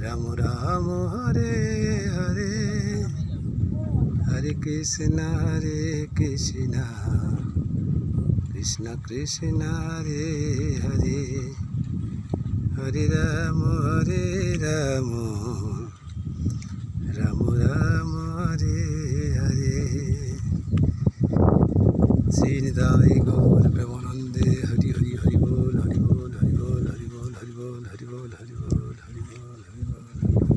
Ram. Ram Hare Hare. Hare Krishna Hare Krishna. Krishna Krishna, Hare Hare. Hare Ram Hare Ram. Ram Ram, Hare Hare. শ্রীনিদায় Gour. Holy Lord, Holy